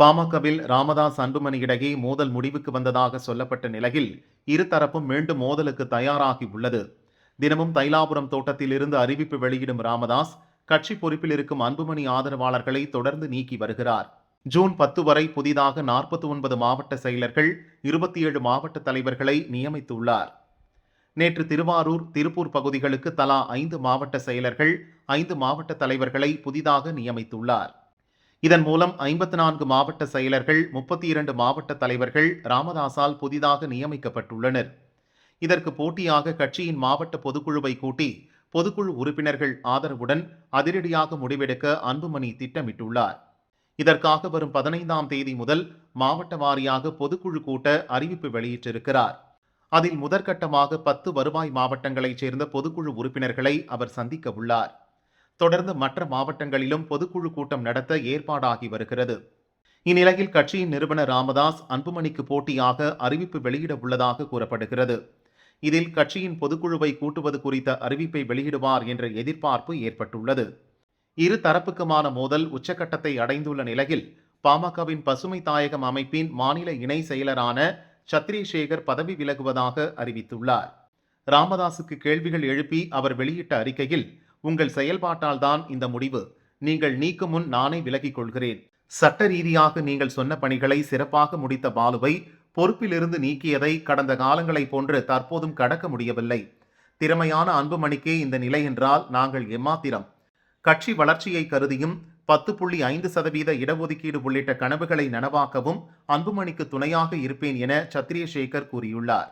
பாமகவில் ராமதாஸ் அன்புமணி இடையே மோதல் முடிவுக்கு வந்ததாக சொல்லப்பட்ட நிலையில் இருதரப்பும் மீண்டும் மோதலுக்கு தயாராகி உள்ளது. தினமும் தைலாபுரம் தோட்டத்தில் இருந்து அறிவிப்பு வெளியிடும் ராமதாஸ் கட்சி பொறுப்பில் இருக்கும் அன்புமணி ஆதரவாளர்களை தொடர்ந்து நீக்கி வருகிறார். ஜூன் பத்து வரை புதிதாக நாற்பத்தி ஒன்பது மாவட்ட செயலர்கள் இருபத்தி ஏழு மாவட்ட தலைவர்களை நியமித்துள்ளார். நேற்று திருவாரூர் திருப்பூர் பகுதிகளுக்கு தலா ஐந்து மாவட்ட செயலர்கள் ஐந்து மாவட்ட தலைவர்களை புதிதாக நியமித்துள்ளார். இதன் மூலம் ஐம்பத்தி நான்கு மாவட்ட செயலர்கள் முப்பத்தி இரண்டு மாவட்ட தலைவர்கள் ராமதாசால் புதிதாக நியமிக்கப்பட்டுள்ளனர். இதற்கு போட்டியாக கட்சியின் மாவட்ட பொதுக்குழுவை கூட்டி பொதுக்குழு உறுப்பினர்கள் ஆதரவுடன் அதிரடியாக முடிவெடுக்க அன்புமணி திட்டமிட்டுள்ளார். இதற்காக வரும் பதினைந்தாம் தேதி முதல் மாவட்ட வாரியாக பொதுக்குழு கூட்ட அறிவிப்பு வெளியிட்டிருக்கிறார். அதில் முதற்கட்டமாக பத்து வருவாய் மாவட்டங்களைச் சேர்ந்த பொதுக்குழு உறுப்பினர்களை அவர் சந்திக்க உள்ளார். தொடர்ந்து மற்ற மாவட்டங்களிலும் பொதுக்குழு கூட்டம் நடத்த ஏற்பாடாகி வருகிறது. இந்நிலையில் கட்சியின் நிறுவனர் ராமதாஸ் அன்புமணிக்கு போட்டியாக அறிவிப்பு வெளியிட உள்ளதாக கூறப்படுகிறது. இதில் கட்சியின் பொதுக்குழுவை கூட்டுவது குறித்த அறிவிப்பை வெளியிடுவார் என்ற எதிர்பார்ப்பு ஏற்பட்டுள்ளது. இரு தரப்புக்குமான மோதல் உச்சக்கட்டத்தை அடைந்துள்ள நிலையில் பாமகவின் பசுமை தாயகம் அமைப்பின் மாநில இணை செயலரான சத்ரிசேகர் பதவி விலகுவதாக அறிவித்துள்ளார். ராமதாசுக்கு கேள்விகள் எழுப்பி அவர் வெளியிட்ட அறிக்கையில் உங்கள் செயல்பாட்டால் தான் இந்த முடிவு. நீங்கள் நீக்கும் முன் நானே விலகிக் கொள்கிறேன். சட்ட ரீதியாக நீங்கள் சொன்ன பணிகளை சிறப்பாக முடித்த பாலுவை பொறுப்பிலிருந்து நீக்கியதை கடந்த காலங்களைப் போன்று தற்போதும் கடக்க முடியவில்லை. திறமையான அன்புமணிக்கே இந்த நிலை என்றால் நாங்கள் எம்மாத்திரம். கட்சி வளர்ச்சியை கருதியும் பத்து புள்ளி ஐந்து சதவீத இடஒதுக்கீடு உள்ளிட்ட கனவுகளை நனவாக்கவும் அன்புமணிக்கு துணையாக இருப்பேன் என சத்ரியசேகர் கூறியுள்ளார்.